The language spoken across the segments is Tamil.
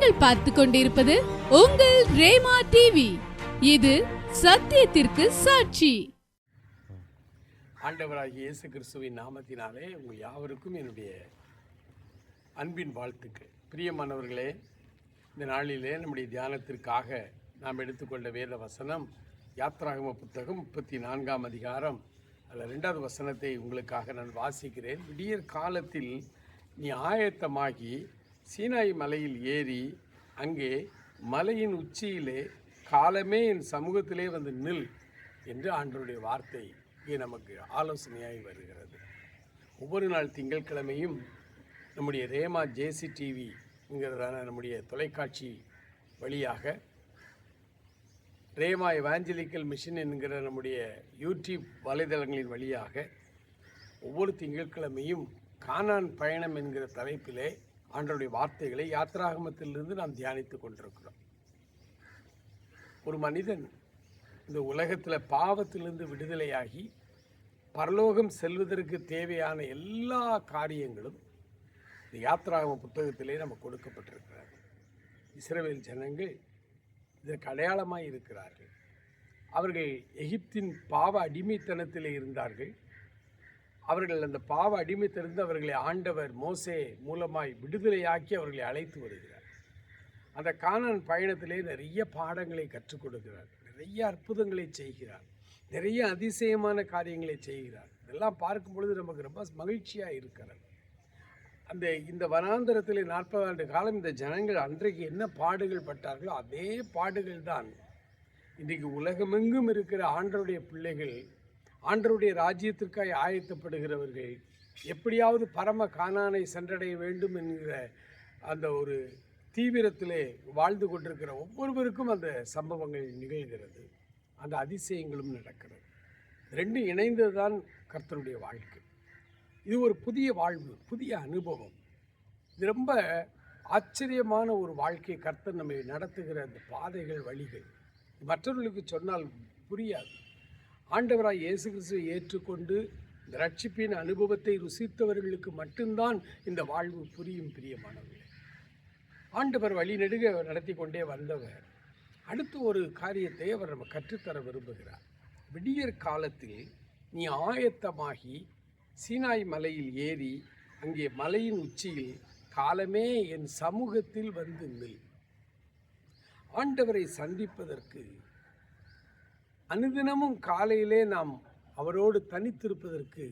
நீங்கள் பார்த்து கொண்டிருப்பது உங்கள் ரேமா டிவி இது சத்தியத்திற்கு சாட்சி. ஆண்டவராகிய இயேசு கிறிஸ்துவின் நாமத்தினாலே உங்கள் யாவருக்கும் என்னுடைய அன்பின் வாழ்த்துக்கள். பிரியமானவர்களே இந்த நாளிலே நம்முடைய தியானத்திற்காக நாம் எடுத்துக்கொண்ட வேத வசனம் யாத்ராகம புத்தகம் முப்பத்தி நான்காம் அதிகாரம். அதில் ரெண்டாவது வசனத்தை உங்களுக்காக நான் வாசிக்கிறேன். விடியற் காலத்தில் நீ ஆயத்தமாகி சீனாய் மலையில் ஏறி அங்கே மலையின் உச்சியிலே காலமே என் சமூகத்திலே வந்து நில் என்று ஆண்டருடைய வார்த்தை இங்கே நமக்கு ஆலோசனையாய் வருகிறது. ஒவ்வொரு நாள் திங்கட்கிழமையும் நம்முடைய ரேமா ஜேசி டிவிங்கிறதான நம்முடைய தொலைக்காட்சி வழியாக ரேமா எவாஞ்சலிக்கல் மிஷின் என்கிற நம்முடைய யூடியூப் வலைதளங்களின் வழியாக ஒவ்வொரு திங்கட்கிழமையும் கானான் பயணம் என்கிற தலைப்பிலே ஆண்டருடைய வார்த்தைகளை யாத்ராகமத்திலிருந்து நாம் தியானித்து கொண்டிருக்கிறோம். ஒரு மனிதன் இந்த உலகத்தில் பாவத்திலிருந்து விடுதலையாகி பரலோகம் செல்வதற்கு தேவையான எல்லா காரியங்களும் இந்த யாத்ராகம புத்தகத்திலே நமக்கு கொடுக்கப்பட்டிருக்கிறார் இஸ்ரேல் ஜனங்கள் இதற்கு அடையாளமாக இருக்கிறார்கள். அவர்கள் எகிப்தின் பாவ அடிமைத்தனத்தில் இருந்தார்கள். அவர்கள் அந்த பாவ அடிமைத்திலிருந்து அவர்களை ஆண்டவர் மோசே மூலமாய் விடுதலையாக்கி அவர்களை அழைத்து வருகிறார். அந்த காணன் பயணத்திலே நிறைய பாடங்களை கற்றுக் கொடுக்கிறார். நிறைய அற்புதங்களை செய்கிறார். நிறைய அதிசயமான காரியங்களை செய்கிறார். இதெல்லாம் பார்க்கும் பொழுது நமக்கு ரொம்ப மகிழ்ச்சியாக இருக்கிறது. அந்த இந்த வனாந்தரத்தில் நாற்பது ஆண்டு காலம் இந்த ஜனங்கள் அன்றைக்கு என்ன பாடுகள் பட்டார்களோ அதே பாடுகள் தான். இன்றைக்கு உலகமெங்கும் இருக்கிற ஆண்டருடைய பிள்ளைகள் ஆண்டருடைய ராஜ்யத்திற்காய் ஆயத்தப்படுகிறவர்கள் எப்படியாவது பரம காணானை சென்றடைய வேண்டும் என்கிற அந்த ஒரு தீவிரத்திலே வாழ்ந்து கொண்டிருக்கிற ஒவ்வொருவருக்கும் அந்த சம்பவங்கள் நிகழ்கிறது. அந்த அதிசயங்களும் நடக்கிறது. ரெண்டும் இணைந்தது தான் கர்த்தருடைய வாழ்க்கை. இது ஒரு புதிய வாழ்வு புதிய அனுபவம். இது ரொம்ப ஆச்சரியமான ஒரு வாழ்க்கை கர்த்தர் நம்மை நடத்துகிற அந்த பாதைகள் வழிகள். மற்றவர்களுக்கு சொன்னால் புரியாது. ஆண்டவராய் இயேசு கிறிஸ்துவை ஏற்றுக்கொண்டு இந்த ரட்சிப்பின் அனுபவத்தை ருசித்தவர்களுக்கு மட்டும்தான் இந்த வாழ்வு புரியும் பிரியமானவர்களே. ஆண்டவர் வழிநெடுக நடத்தி கொண்டே வந்தவர். அடுத்து ஒரு காரியத்தை அவர் நம்ம கற்றுத்தர விரும்புகிறார். விடியற் காலத்தில் நீ ஆயத்தமாகி சீனாய் மலையில் ஏறி அங்கே மலையின் உச்சியில் காலமே என் சமூகத்தில் வந்து நில். ஆண்டவரை சந்திப்பதற்கு அனுதினமும் காலையிலே நாம் அவரோடு தனித்திருப்பதற்கு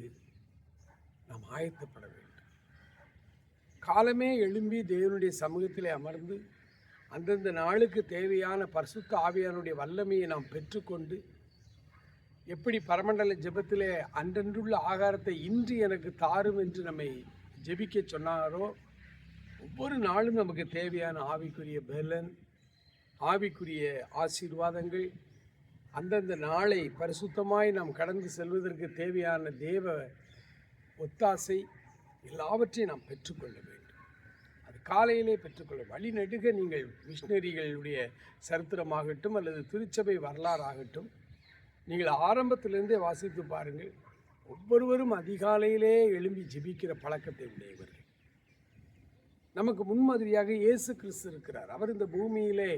நாம் ஆயத்தப்பட வேண்டும். காலமே எழும்பி தேவனுடைய சமூகத்திலே அமர்ந்து அந்தந்த நாளுக்கு தேவையான பரிசுத்த ஆவியானுடைய வல்லமையை நாம் பெற்றுக்கொண்டு எப்படி பரமண்டல ஜெபத்திலே அன்றன்றுள்ள ஆகாரத்தை இன்று எனக்கு தாரும் என்று நம்மை ஜெபிக்க சொன்னாரோ ஒவ்வொரு நாளும் நமக்கு தேவையான ஆவிக்குரிய பலன் ஆவிக்குரிய ஆசீர்வாதங்கள் அந்தந்த நாளை பரிசுத்தமாய் நாம் கடந்து செல்வதற்கு தேவையான தேவ ஒத்தாசை எல்லாவற்றையும் நாம் பெற்றுக்கொள்ள வேண்டும். அது காலையிலே பெற்றுக்கொள்ள வழி நெடுக நீங்கள் மிஷினரிகளுடைய சரித்திரமாகட்டும் அல்லது திருச்சபை வரலாறாகட்டும் நீங்கள் ஆரம்பத்திலிருந்தே வாசித்து பாருங்கள். ஒவ்வொருவரும் அதிகாலையிலே எழும்பி ஜெபிக்கிற பழக்கத்தை உடையவர்கள். நமக்கு முன்மாதிரியாக இயேசு கிறிஸ்து இருக்கிறார். அவர் இந்த பூமியிலே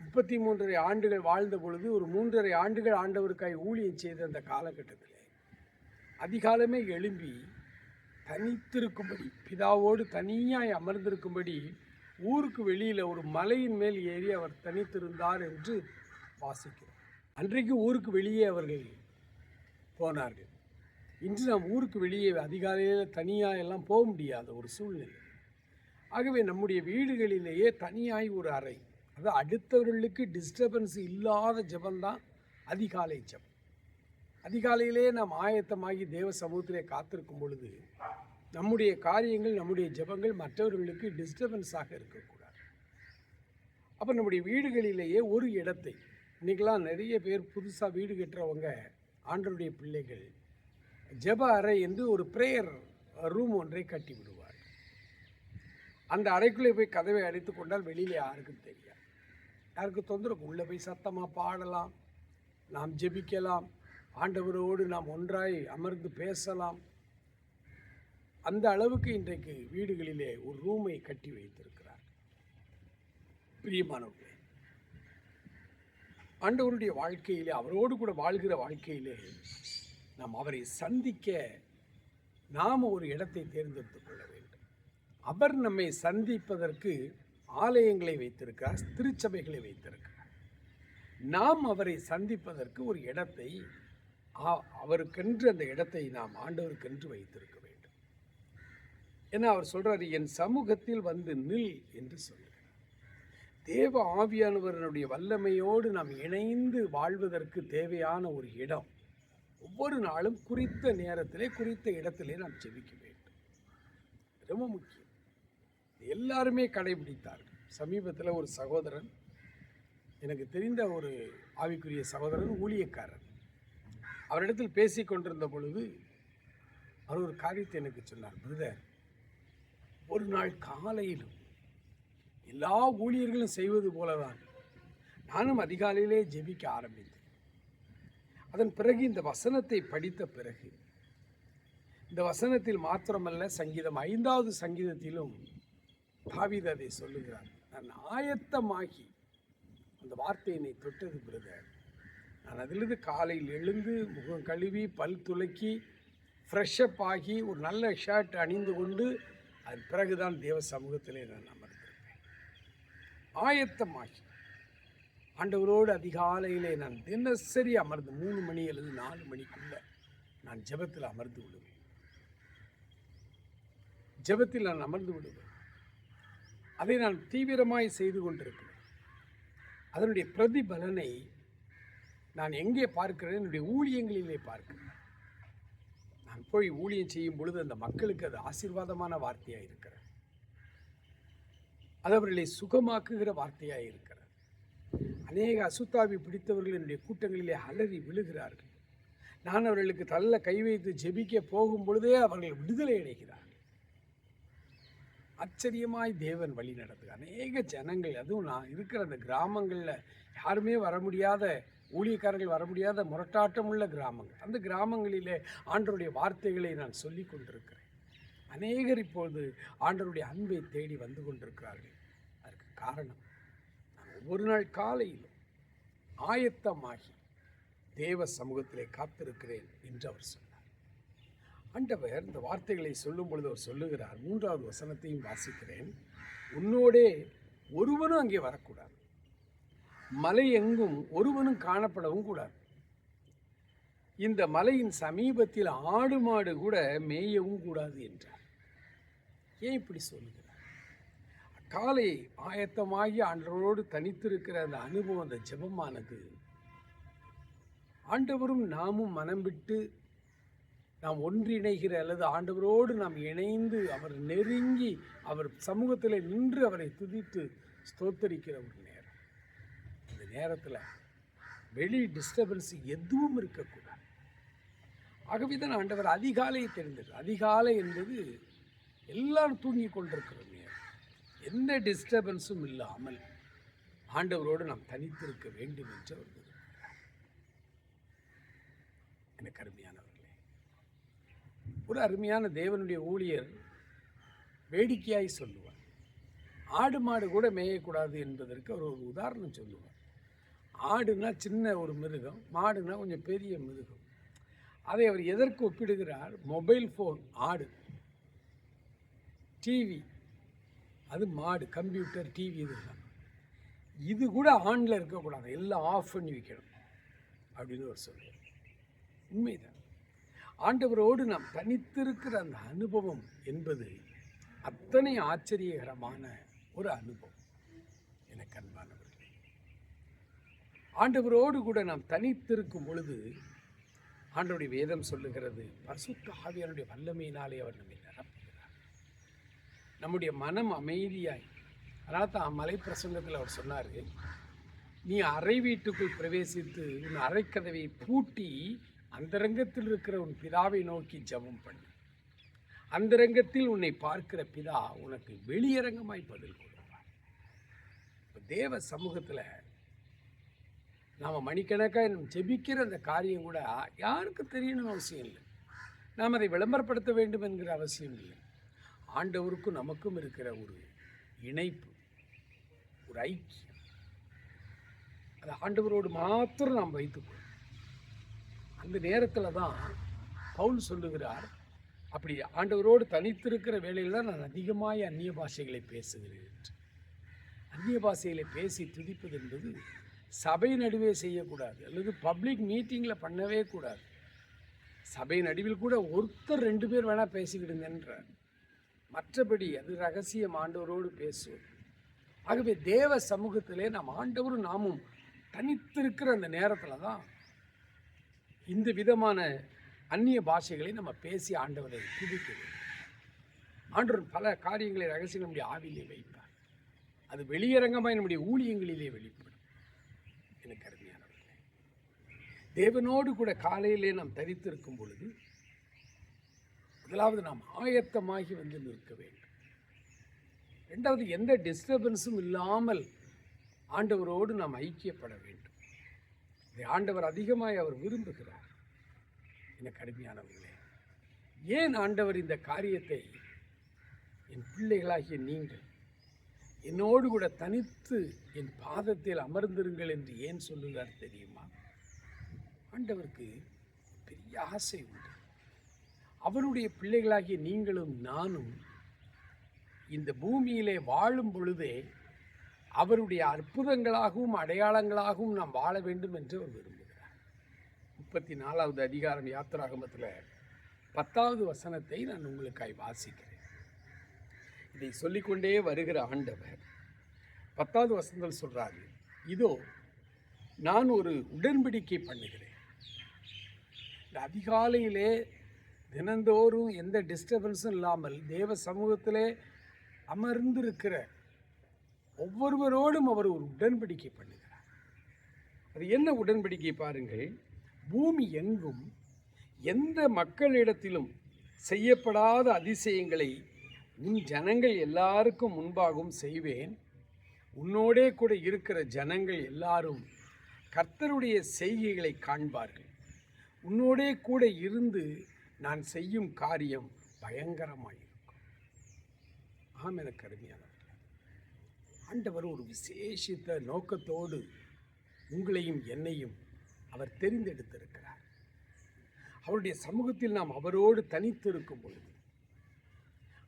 முப்பத்தி மூன்றரை ஆண்டுகள் வாழ்ந்த பொழுது ஒரு மூன்றரை ஆண்டுகள் ஆண்டவருக்காய் ஊழியம் செய்த அந்த காலகட்டத்தில் அதிகாலமே எழும்பி தனித்திருக்கும்படி பிதாவோடு தனியாய் அமர்ந்திருக்கும்படி ஊருக்கு வெளியில் ஒரு மலையின் மேல் ஏறி அவர் தனித்திருந்தார் என்று வாசிக்கிறோம். அன்றைக்கு ஊருக்கு வெளியே அவர்கள் போனார்கள். இன்று நாம் ஊருக்கு வெளியே அதிகாலையில் தனியாக எல்லாம் போக முடியாத ஒரு சூழ்நிலை. ஆகவே நம்முடைய வீடுகளிலேயே தனியாய் ஒரு அறை அது அடுத்தவர்களுக்கு டிஸ்டர்பன்ஸ் இல்லாத ஜபந்தான் அதிகாலை ஜபம். அதிகாலையிலே நாம் ஆயத்தமாகி தேவ சமூகத்திலே காத்திருக்கும் பொழுது நம்முடைய காரியங்கள் நம்முடைய ஜபங்கள் மற்றவர்களுக்கு டிஸ்டர்பன்ஸாக இருக்கக்கூடாது. அப்போ நம்முடைய வீடுகளிலேயே ஒரு இடத்தை இன்றைக்கெல்லாம் நிறைய பேர் புதுசாக வீடு கட்டுறவங்க ஆண்டருடைய பிள்ளைகள் ஜெப அறை என்று ஒரு ப்ரேயர் ரூம் ஒன்றை கட்டி விடுவார் அந்த அறைக்குள்ளே போய் கதவை அடைத்து கொண்டால் வெளியில் யாருக்கும் தெரியும் யாருக்கு தொந்தரவு? உள்ளே போய் சத்தமாக பாடலாம். நாம் ஜெபிக்கலாம். ஆண்டவரோடு நாம் ஒன்றாய் அமர்ந்து பேசலாம். அந்த அளவுக்கு இன்றைக்கு வீடுகளிலே ஒரு ரூமை கட்டி வைத்திருக்கிறார். பிரியமானவர்களே ஆண்டவருடைய வாழ்க்கையிலே அவரோடு கூட வாழ்கிற வாழ்க்கையிலே நாம் அவரை சந்திக்க நாம் ஒரு இடத்தை தேர்ந்தெடுத்துக் கொள்ள வேண்டும். அவர் நம்மை சந்திப்பதற்கு ஆலயங்களை வைத்திருக்கிறார் திருச்சபைகளை வைத்திருக்கிறார். நாம் அவரை சந்திப்பதற்கு ஒரு இடத்தை ஆ- அவருக்கென்று அந்த இடத்தை நாம் ஆண்டவருக்கென்று வைத்திருக்க வேண்டும். ஏன்னா அவர் சொல்றாரு என் சமூகத்தில் வந்து நில் என்று சொல்கிறார் தேவ ஆவியானவரனுடைய வல்லமையோடு நாம் இணைந்து வாழ்வதற்கு தேவையான ஒரு இடம் ஒவ்வொரு நாளும் குறித்த நேரத்திலே குறித்த இடத்திலே நாம் செவிக்க வேண்டும். ரொம்ப முக்கியம். எல்லாருமே கடைபிடித்தார்கள். சமீபத்தில் ஒரு சகோதரன் எனக்கு தெரிந்த ஒரு ஆவிக்குரிய சகோதரன் ஊழியக்காரர். அவரிடத்தில் பேசி கொண்டிருந்த பொழுது அவர் ஒரு காரியத்தை எனக்கு சொன்னார். பிரதர் ஒரு நாள் காலையிலும் எல்லா ஊழியர்களும் செய்வது போலதான் நானும் அதிகாலையிலே ஜெபிக்க ஆரம்பித்தேன். அதன் பிறகு இந்த வசனத்தை படித்த பிறகு இந்த வசனத்தில் மாத்திரமல்ல சங்கீதம் ஐந்தாவது சங்கீதத்திலும் தாவித அதை சொல்லுகிறார். நான் ஆயத்தமாகி அந்த வார்த்தையினை என்னை தொட்டது பிரதர் நான் அதிலிருந்து காலையில் எழுந்து முகம் கழுவி பல் துலக்கி ஃப்ரெஷ்அப் ஆகி ஒரு நல்ல ஷர்ட் அணிந்து கொண்டு அதன் பிறகுதான் தேவ சமூகத்திலே நான் அமர்ந்திருப்பேன். ஆயத்தமாகி. ஆண்டவரோடு அதிகாலையிலே நான் தினசரி அமர்ந்து மூணு மணி அல்லது நாலு மணிக்குள்ள நான் ஜெபத்தில் அமர்ந்து விடுவேன். ஜெபத்தில் நான் அமர்ந்து விடுவேன். அதை நான் தீவிரமாய் செய்து கொண்டிருக்கிறேன். அதனுடைய பிரதிபலனை நான் எங்கே பார்க்கிறேன்? என்னுடைய ஊழியங்களிலே பார்க்கிறேன். நான் போய் ஊழியம் செய்யும் பொழுது அந்த மக்களுக்கு அது ஆசீர்வாதமான வார்த்தையாக இருக்கிறது. அது அவர்களை சுகமாக்குகிற வார்த்தையாக இருக்கிறது. அநேக அசுத்தாவி பிடித்தவர்கள் என்னுடைய கூட்டங்களிலே அலறி விழுகிறார்கள். நான் அவர்களுக்கு தள்ள கை வைத்து ஜெபிக்க போகும் பொழுதே அவர்கள் விடுதலை அடைகிறார் ஆச்சரியமாய் தேவன் வழி நடத்துக அநேக ஜனங்கள் அதுவும் நான் இருக்கிற அந்த கிராமங்களில் யாருமே வர முடியாத ஊழியக்காரர்கள் வர முடியாத முரட்டாட்டம் உள்ள கிராமங்கள். அந்த கிராமங்களிலே ஆண்டவருடைய வார்த்தைகளை நான் சொல்லி கொண்டிருக்கிறேன். அநேகர் இப்பொழுது ஆண்டருடைய அன்பை தேடி வந்து கொண்டிருக்கிறார்கள். அதற்கு காரணம் நான் ஒவ்வொரு நாள் காலையிலும் ஆயத்தமாகி தேவ சமூகத்திலே காத்திருக்கிறேன் என்று அவர் சொன்னார். ஆண்டவர் இந்த வார்த்தைகளை சொல்லும் பொழுது அவர் சொல்லுகிறார் மூன்றாவது வசனத்தையும் வாசிக்கிறேன். உன்னோடே ஒருவனும் அங்கே வரக்கூடாது. மலை எங்கும் ஒருவனும் காணப்படவும் கூடாது. இந்த மலையின் சமீபத்தில் ஆடு மாடு கூட மேயவும் கூடாது என்றார். ஏன் இப்படி சொல்லுகிறார்? காலை ஆயத்தமாகி ஆண்டவரோடு தனித்திருக்கிற அந்த அனுபவம் அந்த ஜெபமானது ஆண்டவரும் நாமும் மனம் விட்டு நாம் ஒன்றிணைகிற அல்லது ஆண்டவரோடு நாம் இணைந்து அவர் நெருங்கி அவர் சமூகத்தில் நின்று அவரை துதித்து ஸ்தோத்தரிக்கிற ஒரு நேரம். இந்த நேரத்தில் வெளி டிஸ்டர்பன்ஸ் எதுவும் இருக்கக்கூடாது. ஆகவே தான் ஆண்டவர் அதிகாலையை தெரிந்தது. அதிகாலை என்பது எல்லாரும் தூங்கி கொண்டிருக்கிற நேரம். எந்த டிஸ்டர்பன்ஸும் இல்லாமல் ஆண்டவரோடு நாம் தனித்திருக்க வேண்டும் என்று அவர் எனக்கு அருமையானவர் ஒரு அருமையான தேவனுடைய ஊழியர் வேடிக்கையாய் சொல்லுவார். ஆடு மாடு கூட மேயக்கூடாது என்பதற்கு அவர் ஒரு உதாரணம் சொல்லுவார். ஆடுனா சின்ன ஒரு மிருகம் மாடுனா கொஞ்சம் பெரிய மிருகம். அதை அவர் எதற்கு ஒப்பிடுகிறார்? மொபைல் ஃபோன் ஆடு. டிவி. அது மாடு கம்ப்யூட்டர் டிவி இதெல்லாம். இது கூட ஆனில் இருக்கக்கூடாது. எல்லாம் ஆஃப் பண்ணி வைக்கணும். அப்படின்னு அவர் சொல்லுவார் உண்மைதான். ஆண்டவரோடு நாம் தனித்திருக்கிற அந்த அனுபவம் என்பது அத்தனை ஆச்சரியகரமான ஒரு அனுபவம். எனக்கு அன்பானவர்களே ஆண்டவரோடு கூட நாம் தனித்திருக்கும் பொழுது ஆண்டவருடைய வேதம் சொல்லுகிறது பசுத்த ஆவியாருடைய வல்லமையினாலே அவர் நம்மை நிரப்புகிறார். நம்முடைய மனம் அமைதியாய். அதனால் தான் மலை பிரசங்கத்தில் அவர் சொன்னார் நீ அறை வீட்டுக்குள் பிரவேசித்து உன் அரைக்கதவை பூட்டி அந்தரங்கத்தில் இருக்கிற உன் பிதாவை நோக்கி ஜெபம் பண்ணு. அந்தரங்கத்தில் உன்னை பார்க்கிற பிதா உனக்கு வெளியரங்கமாய் பதில் கொடுப்பார். இப்போ தேவ சமூகத்தில் நாம் மணிக்கணக்காக ஜெபிக்கிற அந்த காரியம் கூட யாருக்கு தெரியணும்னு அவசியம் இல்லை. நாம் அதை விளம்பரப்படுத்த வேண்டும் என்கிற அவசியம் இல்லை. ஆண்டவருக்கும் நமக்கும் இருக்கிற ஒரு இணைப்பு ஒரு ஐக்கியம். அது ஆண்டவரோடு மாத்திரம் நாம் வைத்துக்கொள்ளும் அந்த நேரத்தில் தான் பவுல் சொல்லுகிறார் அப்படி ஆண்டவரோடு தனித்திருக்கிற வேலையில் தான் நான் அதிகமாக அந்நிய பாஷைகளை பேசுகிறேன் அந்நிய பாஷைகளை பேசி துதிப்பது என்பது சபை நடுவே செய்யக்கூடாது அல்லது பப்ளிக் மீட்டிங்கில் பண்ணவே கூடாது. சபை நடுவில் கூட ஒருத்தர் ரெண்டு பேர் வேணால் பேசிக்கிடுங்கன்றார் மற்றபடி அது ரகசியம் ஆண்டவரோடு பேசுவோம் ஆகவே தேவ சமூகத்திலே நாம் ஆண்டவரும் நாமும் தனித்திருக்கிற அந்த நேரத்தில் தான் இந்த விதமான அந்நிய பாஷைகளை நம்ம பேசி ஆண்டவரை துதிக்க வேண்டும் ஆண்டவர் பல காரியங்களை ரகசியம் நம்முடைய ஆவிலே வைப்பார். அது வெளியரங்கமாக நம்முடைய ஊழியங்களிலே வெளிப்படும். எனக்கு அருமையானவர்களே தேவனோடு கூட காலையிலே நாம் தரித்திருக்கும் பொழுது முதலாவது நாம் ஆயத்தமாகி வந்து நிற்க வேண்டும். ரெண்டாவது எந்த டிஸ்டர்பன்ஸும் இல்லாமல் ஆண்டவரோடு நாம் ஐக்கியப்பட வேண்டும். இதை ஆண்டவர் அதிகமாய் அவர் விரும்புகிறார். எனக்கு கடுமையானவர்களே. ஏன் ஆண்டவர் இந்த காரியத்தை என் பிள்ளைகளாகிய நீங்கள் என்னோடு கூட தனித்து என் பாதத்தில் அமர்ந்திருங்கள் என்று ஏன் சொல்லுகிறார் தெரியுமா? ஆண்டவருக்கு பெரிய ஆசை உண்டு. அவருடைய பிள்ளைகளாகிய நீங்களும் நானும் இந்த பூமியிலே வாழும் பொழுதே அவருடைய அற்புதங்களாகவும் அடையாளங்களாகவும் நாம் வாழ வேண்டும் என்று அவர் விரும்புகிறார். முப்பத்தி நாலாவது அதிகாரம் யாத்திராகமத்தில் பத்தாவது வசனத்தை நான் உங்களுக்காய் வாசிக்கிறேன். இதை சொல்லிக்கொண்டே வருகிற ஆண்டவர் பத்தாவது வசனத்தில் சொல்கிறாரு இதோ நான் ஒரு உடன்படிக்கை பண்ணுகிறேன். இந்த அதிகாலையிலே தினந்தோறும் எந்த டிஸ்டர்பன்ஸும் இல்லாமல் தேவ சமூகத்திலே அமர்ந்திருக்கிற ஒவ்வொருவரோடும் அவர் ஒரு உடன்படிக்கை பண்ணுகிறார். அது என்ன உடன்படிக்கை பாருங்கள். பூமி எங்கும் எந்த மக்களிடத்திலும் செய்யப்படாத அதிசயங்களை உன் ஜனங்கள் எல்லாருக்கும் முன்பாகவும் செய்வேன். உன்னோடே கூட இருக்கிற ஜனங்கள் எல்லாரும் கர்த்தருடைய செய்கைகளை காண்பார்கள். உன்னோடே கூட இருந்து நான் செய்யும் காரியம் பயங்கரமாயிருக்கும். ஆம் எனக்கு அருமையான ஆண்டவர் ஒரு விசேஷித்த நோக்கத்தோடு உங்களையும் என்னையும் அவர் தெரிந்தெடுத்திருக்கிறார். அவருடைய சமூகத்தில் நாம் அவரோடு தனித்திருக்கும் பொழுது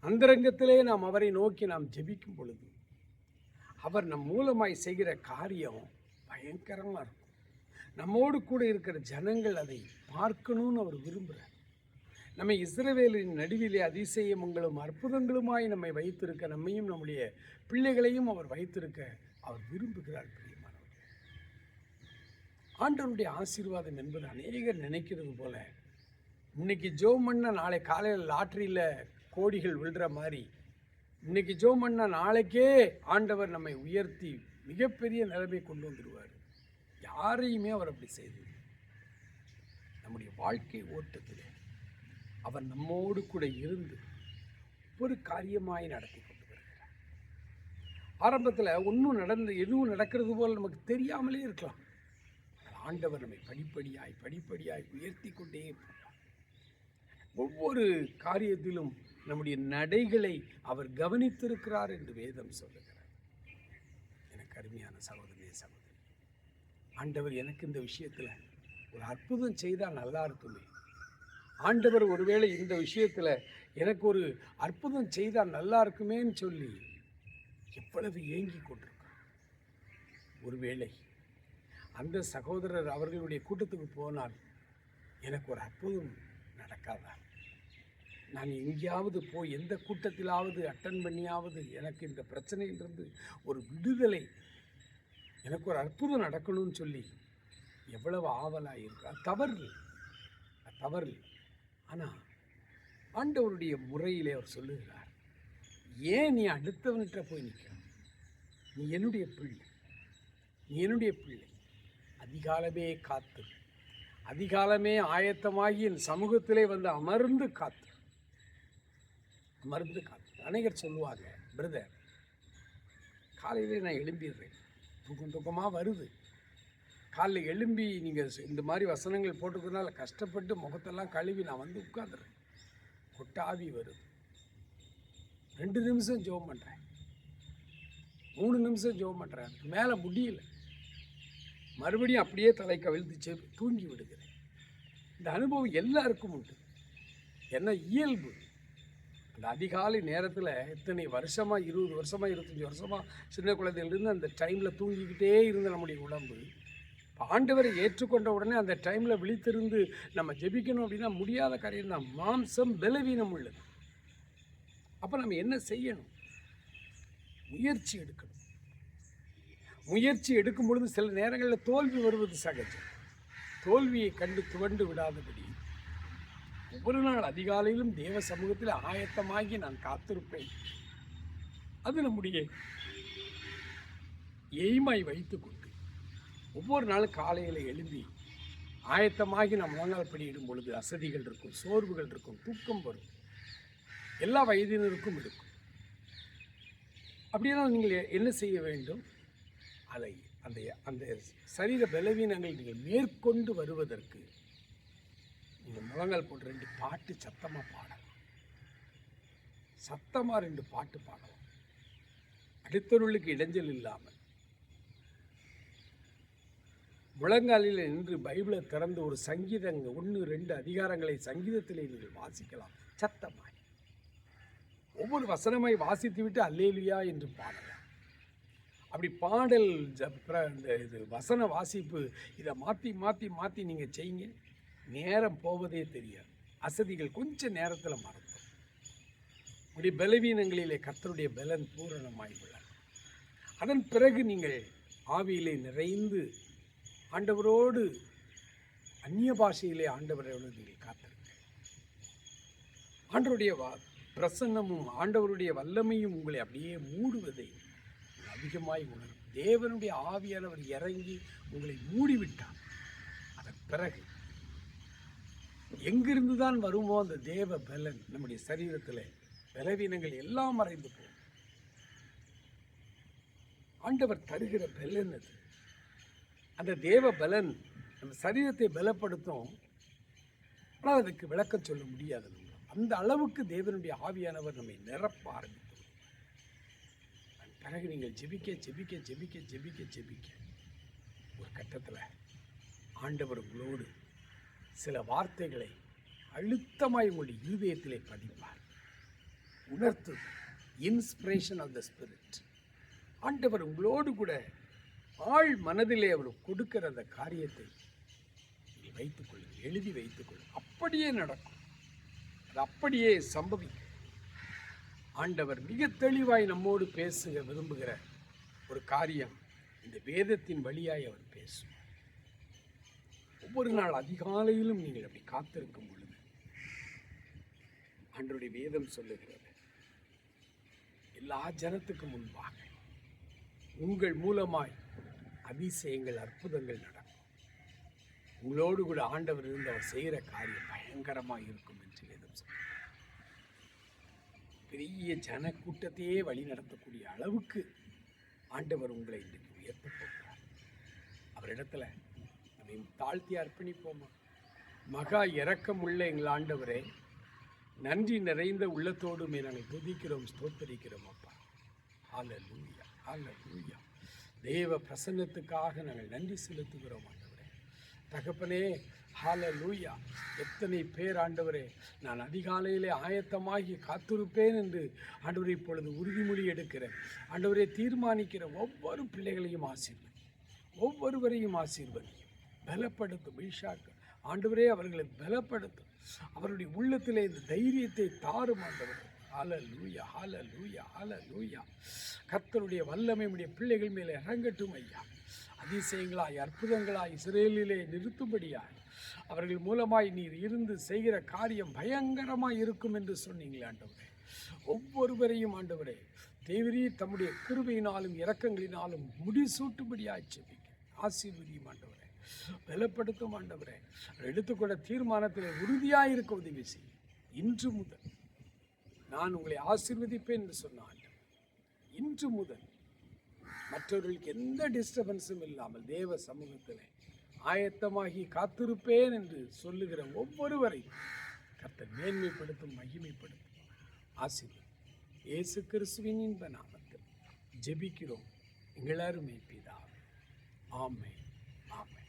அந்தரங்கத்திலே நாம் அவரை நோக்கி நாம் ஜெபிக்கும் பொழுது அவர் நம் மூலமாய் செய்கிற காரியம் பயங்கரமாக இருக்கும். நம்மோடு கூட இருக்கிற ஜனங்கள் அதை பார்க்கணும்னு அவர் விரும்புகிறார் நம்மை இஸ்ரவேலின் நடுவிலே அதிசயமங்களும் அற்புதங்களுமாய் நம்மை வைத்திருக்க நம்மையும் நம்முடைய பிள்ளைகளையும் அவர் வைத்திருக்க அவர் விரும்புகிறார் பிரியமானவர் ஆண்டவருடைய ஆசீர்வாதம் என்பது அநேகர் நினைக்கிறது போல. இன்னைக்கு ஜோ பண்ண நாளை காலையில் லாட்ரியில் கோடிகள் விழுற மாதிரி இன்னைக்கு ஜோ பண்ண நாளைக்கே ஆண்டவர் நம்மை உயர்த்தி மிகப்பெரிய நிலைமை கொண்டு வந்துடுவார் யாரையுமே அவர் அப்படி செய்து நம்முடைய வாழ்க்கை ஓட்டத்திலே. அவர் நம்மோடு கூட இருந்து ஒரு காரியமாய் நடத்தி கொண்டு வருகிறார். ஆரம்பத்தில் ஒன்றும் நடந்து எதுவும் நடக்கிறது போல் நமக்கு தெரியாமலே இருக்கலாம். ஆண்டவர் நம்மை படிப்படியாய் படிப்படியாய் உயர்த்தி கொண்டே ஒவ்வொரு காரியத்திலும் நம்முடைய நடைகளை அவர் கவனித்திருக்கிறார் என்று வேதம் சொல்லுகிறார் எனக்கு அருமையான சகோதரனே சகோதரி ஆண்டவர் எனக்கு இந்த விஷயத்தில் ஒரு அற்புதம் செய்தால் நல்லா இருக்குமே? ஆண்டவர் ஒருவேளை இந்த விஷயத்தில் எனக்கு ஒரு அற்புதம் செய்தால் நல்லா இருக்குமேன்னு சொல்லி எவ்வளவு ஏங்கி கொண்டிருக்கார். ஒருவேளை அந்த சகோதரர் அவர்களுடைய கூட்டத்துக்கு போனால் எனக்கு ஒரு அற்புதம் நடக்காதா? நான் எங்கேயாவது போய் எந்த கூட்டத்திலாவது அட்டன் பண்ணியாவது எனக்கு இந்த பிரச்சனையிலிருந்து ஒரு விடுதலை எனக்கு ஒரு அற்புதம் நடக்கணும்னு சொல்லி எவ்வளவு ஆவலாக இருக்கா தவறு தவறு. ஆனால் ஆண்டவருடைய முறையிலே அவர் சொல்லுகிறார் ஏன் நீ அடுத்தவன்கிட்ட போய் நிற்க நீ என்னுடைய பிள்ளை. நீ என்னுடைய பிள்ளை. அதிகாலமே காத்து. அதிகாலமே ஆயத்தமாகி என் சமூகத்திலே வந்து அமர்ந்து காத்து. அமர்ந்து காத்து. அநேகர் சொல்லுவாங்க பிரதர் காலையிலே நான் எழும்பிடுறேன். தூக்கம் தூக்கமாக வருது. காலைல எழும்பி நீங்கள் இந்த மாதிரி வசனங்கள் போட்டுக்கிறதுனால கஷ்டப்பட்டு முகத்தெல்லாம் கழுவி நான் வந்து உட்காந்துறேன் கொட்டாவி வருது. ரெண்டு நிமிஷம் ஜோம் பண்ணுறேன் மூணு நிமிஷம் ஜோம் பண்ணுறேன் மேலே முடியல. மறுபடியும் அப்படியே தலை கவிழ்த்து செ- தூங்கி விடுகிறேன். இந்த அனுபவம் எல்லாருக்கும் உண்டு. என்ன இயல்பு. அந்த அதிகாலை நேரத்தில் இத்தனை வருஷமாக இருபது வருஷமாக இருபத்தஞ்சி வருஷமாக சின்ன குழந்தையிலிருந்து அந்த டைமில் தூங்கிக்கிட்டே இருந்த நம்முடைய உடம்பு. ஆண்டவரை ஏற்றுக்கொண்ட உடனே அந்த டைமில் விழித்திருந்து நம்ம ஜெபிக்கணும் அப்படின்னா முடியாத காரியம் தான். மாம்சம் பலவீனம் உள்ளது. அப்போ நம்ம என்ன செய்யணும்? முயற்சி எடுக்கணும். முயற்சி எடுக்கும் பொழுது சில நேரங்களில் தோல்வி வருவது சகஜம். தோல்வியை கண்டு துவண்டு விடாதபடி. ஒவ்வொரு நாள் அதிகாலையிலும் தேவ சமூகத்தில் ஆயத்தமாகி நான் காத்திருப்பேன். அது நம்முடைய எய்மை வைத்துக்கொள் ஒவ்வொரு நாளும் காலையில் எழும்பி ஆயத்தமாகி நாம் முழங்கால் படியிடும் பொழுது அசதிகள் இருக்கும் சோர்வுகள் இருக்கும் தூக்கம் வரும். எல்லா வயதினருக்கும் இருக்கும். அப்படின்னா நீங்கள் என்ன செய்ய வேண்டும்? அதை அந்த அந்த சரீர பலவீனங்கள் நீங்கள் மேற்கொண்டு வருவதற்கு நீங்கள் முழங்கால் போட்டு ரெண்டு பாட்டு சத்தமாக பாடலாம். சத்தமாக ரெண்டு பாட்டு பாடலாம். அடுத்தவர்களுக்கு இடைஞ்சல் இல்லாமல் முழங்காலில் நின்று பைபிளை திறந்து ஒரு சங்கீதங்க ஒன்று ரெண்டு அதிகாரங்களை சங்கீதத்திலே நீங்கள் வாசிக்கலாம். சத்தமாய். ஒவ்வொரு வசனமாய் வாசித்து விட்டு அல்லேலுயா என்று பாடலாம். அப்படி பாடல் இந்த இது வசன வாசிப்பு இதை மாற்றி மாற்றி மாற்றி நீங்கள் செய்யுங்க. நேரம் போவதே தெரியாது. அசதிகள் கொஞ்சம் நேரத்தில் மறந்துடும். உடைய பலவீனங்களிலே கர்த்தருடைய பலன் பூரணமாய் உள்ளது அதன் பிறகு நீங்கள் ஆவியிலே நிறைந்து ஆண்டவரோடு அந்நிய பாஷையிலே ஆண்டவரோடு நீங்கள் காத்திருங்க ஆண்டவருடைய பிரசன்னமும் ஆண்டவருடைய வல்லமையும் உங்களை அப்படியே மூடுவதை அதிகமாய் உணரும். தேவனுடைய ஆவியானவர் இறங்கி உங்களை மூடிவிட்டார். அதன் பிறகு எங்கிருந்து தான் வருமோ அந்த தேவ பலன் நம்முடைய சரீரத்தில் பலவீனங்கள் எல்லாம் மறைந்து போகும். ஆண்டவர் தருகிற பலன் அது. அந்த தேவ பலன் நம்ம சரீரத்தை பலப்படுத்தும். ஆனால் அதுக்கு விளக்கம் சொல்ல முடியாது நம்ம அந்த அளவுக்கு தேவனுடைய ஆவியானவர் நம்மை நிரப்ப ஆரம்பித்தோம் பிறகு நீங்கள் ஜெபிக்க ஜெபிக்க ஜெபிக்க ஜெபிக்க ஜெபிக்க. ஒரு கட்டத்தில் ஆண்டவர் உங்களோடு சில வார்த்தைகளை அழுத்தமாய் உங்களுடைய இருதயத்திலே பதிப்பார். உணர்த்து இன்ஸ்பிரேஷன் ஆஃப் த ஸ்பிரிட் ஆண்டவர் உங்களோடு கூட ஆள் மனதிலே அவர் கொடுக்கிற அந்த காரியத்தை நீங்கள் வைத்துக் எழுதி வைத்துக் அப்படியே நடக்கும். அது அப்படியே சம்பவிக்கும். ஆண்டவர் மிக தெளிவாய் நம்மோடு பேசுக விரும்புகிற ஒரு காரியம் இந்த வேதத்தின் வழியாய் அவர் பேசும். ஒவ்வொரு நாள் அதிகாலையிலும் நீங்கள் அப்படி காத்திருக்கும் பொழுது அன்றைய வேதம் சொல்லுகிறது எல்லா ஜனத்துக்கு முன்பாக உங்கள் மூலமாய் அதிசயங்கள் அற்புதங்கள் நடக்கும். உங்களோடு கூட ஆண்டவர் இருந்து அவர் செய்கிற காரியம் பயங்கரமாக இருக்கும் என்று வேதம் சொல்கிறார் பெரிய ஜன கூட்டத்தையே வழி நடத்தக்கூடிய அளவுக்கு ஆண்டவர் உங்களை இன்றைக்கு உயர்த்த போகிறார் அவரிடத்துல நம்மை தாழ்த்தி அர்ப்பணிப்போமா? மகா இரக்கமுள்ள எங்கள் ஆண்டவரே நன்றி நிறைந்த உள்ளத்தோடுமே நாங்கள் துதிக்கிறோம் ஸ்தோத்தரிக்கிறோம் அப்பா. ஹalleluya ஹalleluya. தேவ பிரசன்னத்துக்காக நாங்கள் நன்றி செலுத்துகிறோம் ஆண்டவரே. தகப்பனே ஹால லூயா எத்தனை பேர் ஆண்டவரே நான் அதிகாலையிலே ஆயத்தமாகி காத்திருப்பேன் என்று ஆண்டவரை இப்பொழுது உறுதிமொழி எடுக்கிறேன். ஆண்டவரை தீர்மானிக்கிற ஒவ்வொரு பிள்ளைகளையும் ஆசீர்வதி. ஒவ்வொருவரையும் ஆசீர்வதி. பலப்படுத்தும் ஈஷாக்கு. ஆண்டவரே அவர்களை பலப்படுத்தும். அவருடைய உள்ளத்திலே இந்த தைரியத்தை தாரும் ஆண்டவர்கள் ஹால லூயா ஹால லூயா ஹால லூயா கர்த்தருடைய வல்லமைடைய பிள்ளைகள் மேலே இறங்கட்டும் ஐயா. அதிசயங்களாய் அற்புதங்களாய் இஸ்ரேலிலே நிறுத்தும்படியாய். அவர்கள் மூலமாய் நீர் இருந்து செய்கிற காரியம் பயங்கரமாக இருக்கும் என்று சொன்னீங்களே ஆண்டவரே. ஒவ்வொருவரையும் ஆண்டவரே தேவரீ தம்முடைய கிருபையினாலும் இரக்கங்களினாலும் முடிசூட்டும்படியாய் செபிக்க ஆசீர்வதியும் ஆண்டவரே. பலப்படுத்தும் ஆண்டவரே. எடுத்துக்கொண்ட தீர்மானத்தில் உறுதியாக இருக்க உதவி செய்யும். இன்று முதல் நான் உங்களை ஆசீர்வதிப்பேன் என்று சொன்னான் இன்று முதல் மற்றவர்களுக்கு எந்த டிஸ்டர்பன்ஸும் இல்லாமல் தேவ சமூகத்தில் ஆயத்தமாகி காத்திருப்பேன் என்று சொல்லுகிற ஒவ்வொருவரை கர்த்தர் மேன்மைப்படுத்தும் மகிமைப்படுத்தும். ஆசிரியர் இயேசு கிறிஸ்துவின் இன்ப நாமத்தில் ஜெபிக்கிறோம். எங்களருமே பிதா. ஆமை ஆமை